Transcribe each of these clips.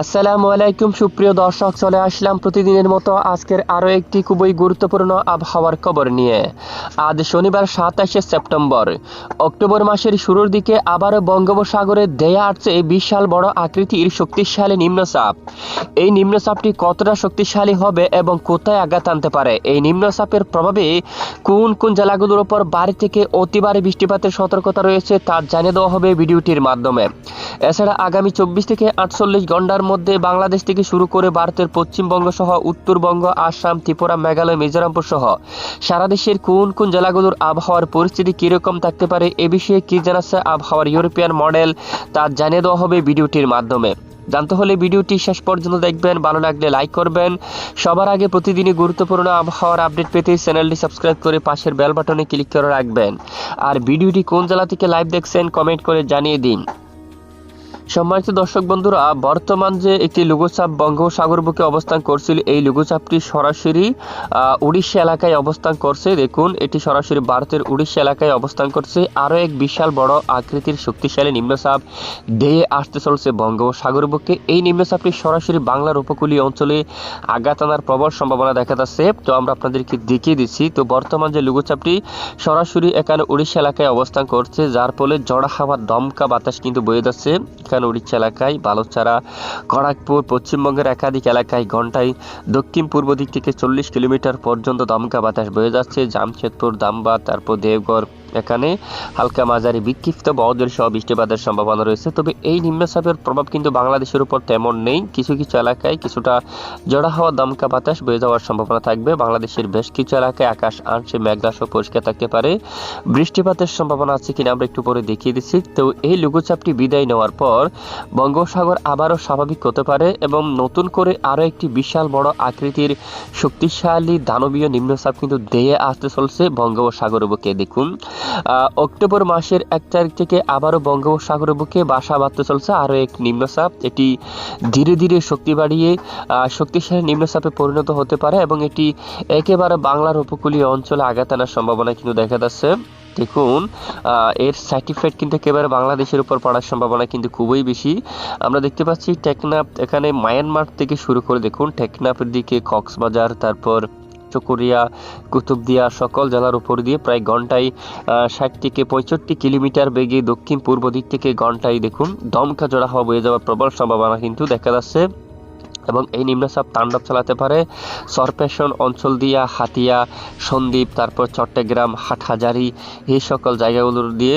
আসসালামু আলাইকুম, সুপ্রিয় দর্শক, চলে আসলাম প্রতিদিনের মতো আজকের আরও একটি খুবই গুরুত্বপূর্ণ আবহাওয়ার খবর নিয়ে। আজ শনিবার সাতাশে সেপ্টেম্বর। অক্টোবর মাসের শুরুর দিকে আবারও বঙ্গোপসাগরে দেয়া আসছে বিশাল বড় আকৃতির শক্তিশালী নিম্নচাপ। এই নিম্নচাপটি কতটা শক্তিশালী হবে এবং কোথায় আঘাত আনতে পারে? এই নিম্নচাপের প্রভাবে কোন কোন জেলাগুলোর উপর বাড়ি থেকে অতিবারে বৃষ্টিপাতের সতর্কতা রয়েছে তা জানিয়ে দেওয়া হবে ভিডিওটির মাধ্যমে। এছাড়া আগামী চব্বিশ থেকে আটচল্লিশ ঘণ্টার মধ্যে বাংলাদেশ থেকে শুরু করে ভারতের পশ্চিমবঙ্গ সহ উত্তরবঙ্গ, আসাম, ত্রিপুরা, মেঘালয়, মিজোরামপুর সহ সারা দেশের কোন কোন জেলাগুলোর আবহাওয়ার পরিস্থিতি কীরকম থাকতে পারে এ বিষয়ে কি জানাচ্ছে আবহাওয়ার ইউরোপিয়ান মডেল তা জানিয়ে দেওয়া হবে ভিডিওটির মাধ্যমে। জানতে হলে ভিডিওটি শেষ পর্যন্ত দেখবেন, ভালো লাগলে লাইক করবেন। সবার আগে প্রতিদিনই গুরুত্বপূর্ণ আবহাওয়ার আপডেট পেতে চ্যানেলটি সাবস্ক্রাইব করে পাশের বেল বাটনে ক্লিক করে রাখবেন। আর ভিডিওটি কোন জেলা থেকে লাইভ দেখছেন, কমেন্ট করে জানিয়ে দিন। সম্মানিত দর্শক বন্ধুরা, বর্তমান যে একটি লঘুচাপ বঙ্গোপসাগর বুকে অবস্থান করছিল, এই লঘুচাপটি সরাসরি উড়িষ্যা এলাকায় অবস্থান করছে। দেখুন, এটি সরাসরি ভারতের উড়িষ্যা এলাকায় অবস্থান করছে। আরও এক বিশাল বড় আকৃতির শক্তিশালী নিম্নচাপ দেহে আসতে চলছে বঙ্গোপসাগর বুকে। এই নিম্নচাপটি সরাসরি বাংলার উপকূলীয় অঞ্চলে আঘাত আনার প্রবল সম্ভাবনা দেখা যাচ্ছে। তো আমরা আপনাদেরকে দেখিয়ে দিচ্ছি, তো বর্তমান যে লঘুচাপটি সরাসরি এখানে উড়িষ্যা এলাকায় অবস্থান করছে, যার ফলে জড়া হাওয়া দমকা বাতাস কিন্তু বয়ে যাচ্ছে। এখানে উড়িষ্যা এলাকায় বালুচারা খড়াকপুর পশ্চিমবঙ্গের একাধিক এলাকায় ঘন্টায় দক্ষিণ পূর্ব দিক থেকে চল্লিশ কিলোমিটার পর্যন্ত দমকা বাতাস বয়ে যাচ্ছে। জামশেদপুর, দামবা, তারপর দেবগড় এখানে হালকা মাঝারি বিক্ষিপ্ত বদল সহ বৃষ্টিপাতের সম্ভাবনা রয়েছে। তবে এই নিম্নচাপের প্রভাব কিন্তু বাংলাদেশের উপর তেমন নেই। কিছু কিছু এলাকায় কিছুটা জড়া হওয়া, দমকা বাতাস বয়ে যাওয়ার সম্ভাবনা থাকবে। বাংলাদেশের বেশ কিছু এলাকায় আকাশ আংশিক মেঘলা পরিষ্কার থাকতে পারে। বৃষ্টিপাতের সম্ভাবনা আছে কিনা আমরা একটু পরে দেখিয়ে দিচ্ছি। তো এই লঘুচাপটি বিদায় নেওয়ার পর বঙ্গোপসাগর আবারও স্বাভাবিক হতে পারে এবং নতুন করে আরও একটি বিশাল বড় আকৃতির শক্তিশালী দানবীয় নিম্নচাপ কিন্তু দেয়ে আসতে চলছে বঙ্গোপসাগরের বুকে। দেখুন অক্টোবর মাসের এক তারিখ থেকে আবারও বঙ্গোপসাগরের বুকে বাসা বাঁধতে চলছে আরও এক নিম্নচাপ এটি ধীরে ধীরে শক্তি বাড়িয়ে শক্তিশালী নিম্নচাপে পরিণত হতে পারে এবং এটি একেবারে বাংলার উপকূলীয় অঞ্চলে আঘাত আনার সম্ভাবনা কিন্তু দেখা যাচ্ছে। দেখুন এর সার্টিফাইড কিন্তু একেবারে বাংলাদেশের উপর পড়ার সম্ভাবনা কিন্তু খুবই বেশি। আমরা দেখতে পাচ্ছি টেকনাফ, এখানে মায়ানমার থেকে শুরু করে দেখুন, টেকনাফের দিকে কক্সবাজার, তারপর চকরিয়া, কুতুবদিয়া সকল জেলার উপর দিয়ে প্রায় ঘন্টায় ষাট থেকে পঁয়ষট্টি কিলোমিটার বেগে দক্ষিণ পূর্ব দিক থেকে ঘন্টায় দেখুন, দমকা জোড়া হওয়া বয়ে যাওয়ার প্রবল সম্ভাবনা কিন্তু দেখা যাচ্ছে। এবং এই নিম্নচাপ তাণ্ডব চালাতে পারে। সরপেশন অঞ্চল দিয়া হাতিয়া, সন্দ্বীপ, তারপর চট্টগ্রাম, হাটহাজারি, এই সকল জায়গাগুলোর দিয়ে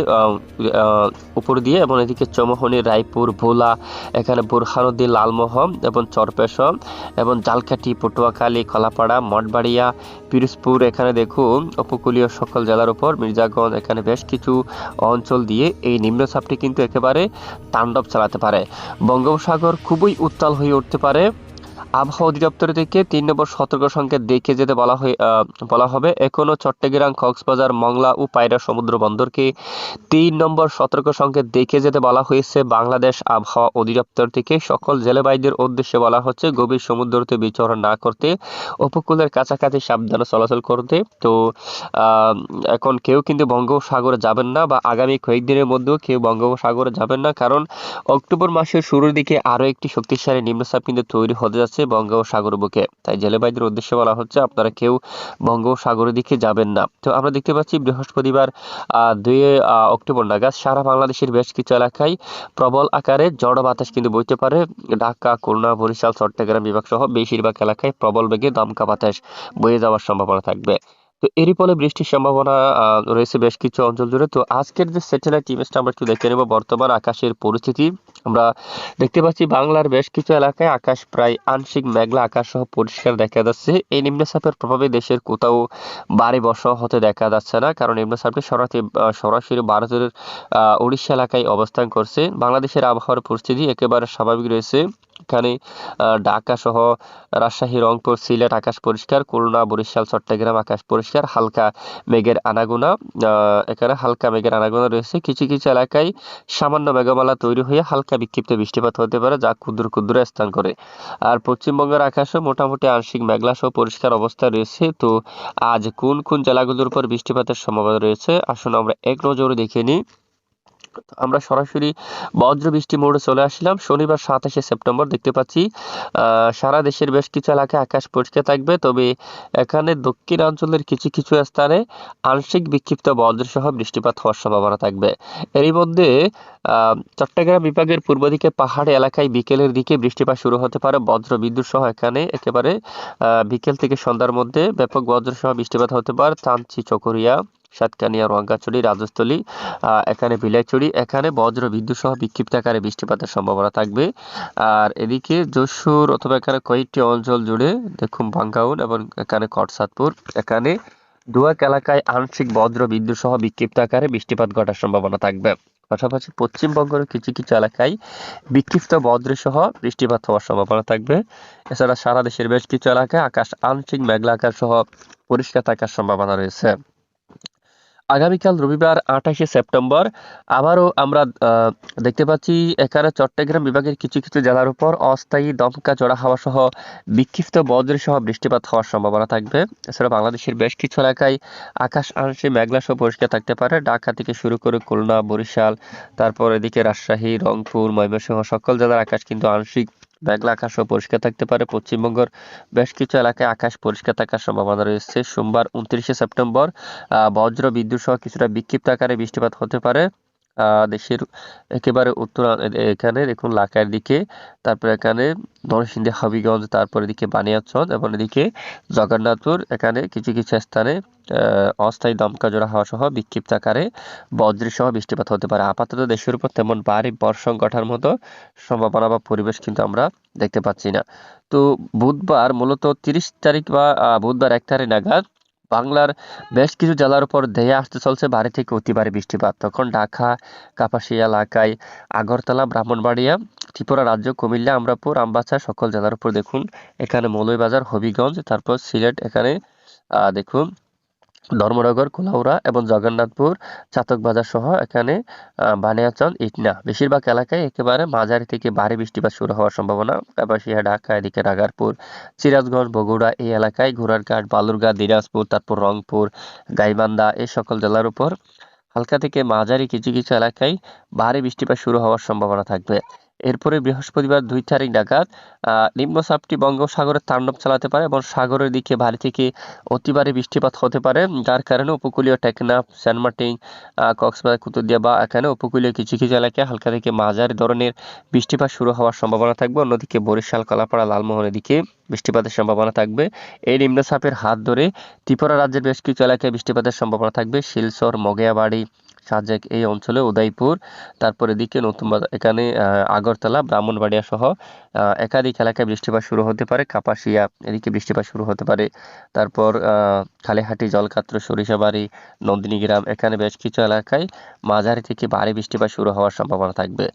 উপর দিয়ে এবং এদিকে চমোহনী, রায়পুর, ভোলা, এখানে বোরহানদী লালমোহন এবং চরপেশন এবং জালকাঠি, পটুয়াখালী কলাপাড়া মঠবাড়িয়া, পিরোজপুর, এখানে দেখুন উপকূলীয় সকল জেলার উপর মির্জাগঞ্জ, এখানে বেশ কিছু অঞ্চল দিয়ে এই নিম্নচাপটি কিন্তু একেবারে তাণ্ডব চালাতে পারে। বঙ্গোপসাগর খুবই উত্তাল হয়ে উঠতে পারে। আবহাওয়া অধিদপ্তর থেকে তিন নম্বর সতর্ক সংকেত দেখে যেতে বলা হয়ে বলা হবে। এখনও চট্টগ্রাম, কক্সবাজার, মংলা ও পায়রা সমুদ্র বন্দরকে তিন নম্বর সতর্ক সংকেত দেখে যেতে বলা হয়েছে। বাংলাদেশ আবহাওয়া অধিদপ্তর থেকে সকল জেলেবাইদের উদ্দেশ্যে বলা হচ্ছে, গভীর সমুদ্রতে বিচরণ না করতে, উপকূলের কাছাকাছি সাবধানে চলাচল করতে। তো এখন কেউ কিন্তু বঙ্গোপসাগরে যাবেন না বা আগামী কয়েকদিনের মধ্যেও কেউ বঙ্গোপসাগরে যাবেন না। কারণ অক্টোবর মাসের শুরুর দিকে আরও একটি শক্তিশালী নিম্নচাপ কিন্তু তৈরি হতে যাচ্ছে। বঙ্গোপসাগর বুকে। তাই জেলেবাইদের উদ্দেশ্যে বলা হচ্ছে, আপনারা কেউ বঙ্গোপসাগরের দিকে যাবেন না। তো আমরা দেখতে পাচ্ছি, বৃহস্পতিবার দুই অক্টোবর নাগাদ সারা বাংলাদেশের বেশ কিছু এলাকায় প্রবল আকারে জড় বাতাস কিন্তু বইতে পারে। ঢাকা, খুলনা, বরিশাল, চট্টগ্রাম বিভাগ সহ বেশিরভাগ এলাকায় প্রবল বেগে দমকা বাতাস বয়ে যাওয়ার সম্ভাবনা থাকবে। তো এরই ফলে বৃষ্টির সম্ভাবনা রয়েছে বেশ কিছু অঞ্চল জুড়ে। তো আজকের যে স্যাটেলাইট ইমেজটা আমরা একটু দেখে নেব বর্তমান আকাশের পরিস্থিতি। আমরা দেখতে পাচ্ছি বাংলার বেশ কিছু এলাকায় আকাশ প্রায় আংশিক মেঘলা আকাশ সহ পরিষ্কার দেখা যাচ্ছে। এই নিম্নচাপের প্রভাবে দেশের কোথাও বাড়ি বর্ষা হতে দেখা যাচ্ছে না, কারণ নিম্নচাপটি সরাসরি সরাসরি ভারতের উড়িষ্যা এলাকায় অবস্থান করছে। বাংলাদেশের আবহাওয়ার পরিস্থিতি একেবারে স্বাভাবিক রয়েছে। এখানে ঢাকা সহ রাজশাহী, রংপুর, সিলেট, আকাশ পরিষ্কার, খুলনা, বরিশাল, চট্টগ্রাম, আকাশ পরিষ্কার, হালকা মেঘের আনাগোনা এখানে হালকা মেঘের আনাগোনা রয়েছে। কিছু কিছু এলাকায় সামান্য মেঘমালা তৈরি হয়ে হালকা বিক্ষিপ্ত বৃষ্টিপাত হতে পারে, যা ক্ষুদ্র ক্ষুদ্র স্থান করে। আর পশ্চিমবঙ্গের আকাশও মোটামুটি আংশিক মেঘলা সহ পরিষ্কার অবস্থা রয়েছে। তো আজ কোন কোন জেলাগুলোর উপর বৃষ্টিপাতের সম্ভাবনা রয়েছে? আসুন আমরা এক নজরে দেখে নিই। আমরা সরাসরি বজ্র বৃষ্টি মোড়ে চলে আসলাম। শনিবার সাতাশে সেপ্টেম্বর দেখতে পাচ্ছি সারা দেশের বেশ কিছু এলাকায় আকাশ পরিষ্কার থাকবে, তবে এখানে দক্ষিণাঞ্চলের কিছু কিছু স্থানে আংশিক বিক্ষিপ্ত বজ্র সহ বৃষ্টিপাত হওয়ার সম্ভাবনা থাকবে। এরই মধ্যে চট্টগ্রাম বিভাগের পূর্ব দিকে পাহাড়ি এলাকায় বিকেলের দিকে বৃষ্টিপাত শুরু হতে পারে। বজ্র বিদ্যুৎ সহ এখানে একেবারে বিকেল থেকে সন্ধ্যার মধ্যে ব্যাপক বজ্র সহ বৃষ্টিপাত হতে পারে। চাঞ্চি চকরিয়া সাতকানিয়া রঙ্গাচুরি রাজস্থলী এখানে বিলাইচুরি এখানে বজ্র বিদ্যুৎ সহ বিক্ষিপ্ত আকারে বৃষ্টিপাতের সম্ভাবনা থাকবে। আর এদিকে যশোর অথবা এখানে কয়েকটি অঞ্চল জুড়ে দেখুন বাঙ্গাউন এবং এখানে কটসাদপুর, এখানে দুয়াক এলাকায় আংশিক বজ্র বিদ্যুৎ সহ বিক্ষিপ্ত আকারে বৃষ্টিপাত ঘটার সম্ভাবনা থাকবে। পাশাপাশি পশ্চিমবঙ্গের কিছু কিছু এলাকায় বিক্ষিপ্ত বজ্র সহ বৃষ্টিপাত হওয়ার সম্ভাবনা থাকবে। এছাড়া সারা দেশের বেশ কিছু এলাকায় আকাশ আংশিক মেঘলা আকাশ সহ পরিষ্কার থাকার সম্ভাবনা রয়েছে। আগামীকাল রবিবার আঠাশে সেপ্টেম্বর। আবারও আমরা দেখতে পাচ্ছি এখানে চট্টগ্রাম বিভাগের কিছু কিছু জেলার উপর অস্থায়ী দমকা চড়া হাওয়া সহ বিক্ষিপ্ত বজ্র সহ বৃষ্টিপাত হওয়ার সম্ভাবনা থাকবে। এছাড়া বাংলাদেশের বেশ কিছু এলাকায় আকাশ আংশে মেঘলা সহ পরিষ্কার থাকতে পারে। ঢাকা থেকে শুরু করে খুলনা, বরিশাল, তারপর এদিকে রাজশাহী, রংপুর, ময়মনসিংহ, সকল জেলার আকাশ কিন্তু আংশিক মেঘলা আকাশ ও পরিষ্কার থাকতে পারে। পশ্চিমবঙ্গের বেশ কিছু এলাকায় আকাশ পরিষ্কার থাকার সম্ভাবনা রয়েছে। সোমবার উনত্রিশে সেপ্টেম্বর বজ্র, বিদ্যুৎ সহ কিছুটা বিক্ষিপ্ত আকারে বৃষ্টিপাত হতে পারে। দেশের একেবারে উত্তর এখানে দেখুন লাকার দিকে, তারপর এখানে নরসিংদী, হবিগঞ্জ, তারপর এদিকে বানিয়াচং এবং এদিকে জগন্নাথপুর, এখানে কিছু কিছু স্থানে অস্থায়ী দমকা জোড়া হওয়া সহ বিক্ষিপ্ত আকারে বজ্র সহ বৃষ্টিপাত হতে পারে। আপাতত দেশের উপর তেমন ভারী বর্ষণ ঘটার মতো সম্ভাবনা বা পরিবেশ কিন্তু আমরা দেখতে পাচ্ছি না। তো বুধবার মূলত তিরিশ তারিখ বা বুধবার এক তারিখ নাগাদ বাংলার বেশ কিছু জেলার উপর ধেয়ে আসতে চলছে ভারী থেকে অতিবারে বৃষ্টিপাত। তখন ঢাকা, কাপাসিয়া এলাকায় আগরতলা, ব্রাহ্মণবাড়িয়া, ত্রিপুরা রাজ্য, কুমিল্লা, আমরাপুর আমবাসা সকল জেলার উপর দেখুন, এখানে মৌলভীবাজার, হবিগঞ্জ, তারপর সিলেট, এখানে দেখুন ধর্মনগর কুলাউড়া এবং জগন্নাথপুর চাতক বাজার সহ এখানে আহ, বানিয়াচং ইটনা। বেশিরভাগ এলাকায় একেবারে মাঝারি থেকে ভারী বৃষ্টিপাত শুরু হওয়ার সম্ভাবনা। কাপাসিয়া ঢাকা এদিকে নাগারপুর সিরাজগঞ্জ বগুড়া এই এলাকায় ঘোড়ারঘাট বালুরঘাট দিনাজপুর তারপর রংপুর গাইবান্ধা এই সকল জেলার উপর হালকা থেকে মাঝারি কিছু কিছু এলাকায় ভারী বৃষ্টিপাত শুরু হওয়ার সম্ভাবনা থাকবে। এরপরে বৃহস্পতিবার দুই তারিখ নাগাদ নিম্নচাপটি বঙ্গোপসাগরে তাণ্ডব চালাতে পারে এবং সাগরের দিকে ভারী থেকে অতি ভারী বৃষ্টিপাত হতে পারে যার কারণে উপকূলীয় টেকনাফ সেন্ট মার্টিন আহ, কক্সবাজার কুতুবদিয়া বা এখানে উপকূলীয় কিছু কিছু এলাকায় হালকা থেকে মাঝারি ধরনের বৃষ্টিপাত শুরু হওয়ার সম্ভাবনা থাকবে। অন্যদিকে বরিশাল কলাপাড়া লালমোহনের দিকে বৃষ্টিপাতের সম্ভাবনা থাকবে। এই নিম্নচাপের হাত ধরে ত্রিপুরা রাজ্যের বেশ কিছু এলাকায় বৃষ্টিপাতের সম্ভাবনা থাকবে। শিলচর মগেয়াবাড়ি সাজেক এই অঞ্চলে উদয়পুর তারপরে দিকে নতুন এখানে আগরতলা ব্রাহ্মণবাড়িয়া সহ একাধিক এলাকায় বৃষ্টিপাত শুরু হতে পারে। কাপাসিয়া এদিকে বৃষ্টিপাত শুরু হতে পারে। তারপর খালিহাটি, জলকাত্র, সরিষাবাড়ি, নন্দিনীগ্রাম এখানে বেশ কিছু এলাকায় মাঝারি থেকে ভারী বৃষ্টিপাত শুরু হওয়ার সম্ভাবনা থাকবে।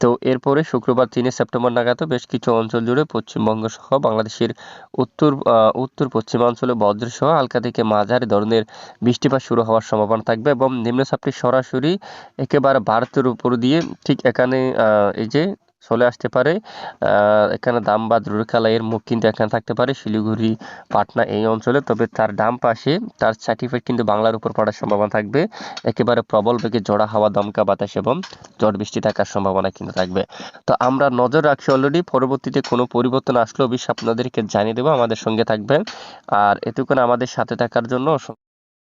তো এরপরে শুক্রবার তিনে সেপ্টেম্বর নাগাদও বেশ কিছু অঞ্চল জুড়ে পশ্চিমবঙ্গ সহ বাংলাদেশের উত্তর উত্তর পশ্চিমাঞ্চলে বজ্র সহ হালকা থেকে মাঝারি ধরনের বৃষ্টিপাত শুরু হওয়ার সম্ভাবনা থাকবে এবং নিম্নচাপটি সরাসরি একেবারে ভারতের উপর দিয়ে ঠিক এখানে এই যে চলে আসতে পারে। এখানে দামবাদ রুরকালা এর মুখ কিন্তু এখানে থাকতে পারে, শিলিগুড়ি, পাটনা এই অঞ্চলে। তবে তার ডাম পাশে তার সার্টিফিকেট কিন্তু বাংলার উপর পড়ার সম্ভাবনা থাকবে। একেবারে প্রবল বেগে জোড়া হাওয়া, দমকা বাতাস এবং ঝড় বৃষ্টি থাকার সম্ভাবনা কিন্তু থাকবে। তো আমরা নজর রাখছি অলরেডি পরবর্তীতে কোনো পরিবর্তন আসলে অবশ্যই আপনাদেরকে জানিয়ে দেবো। আমাদের সঙ্গে থাকবেন। আর এতক্ষণ আমাদের সাথে থাকার জন্য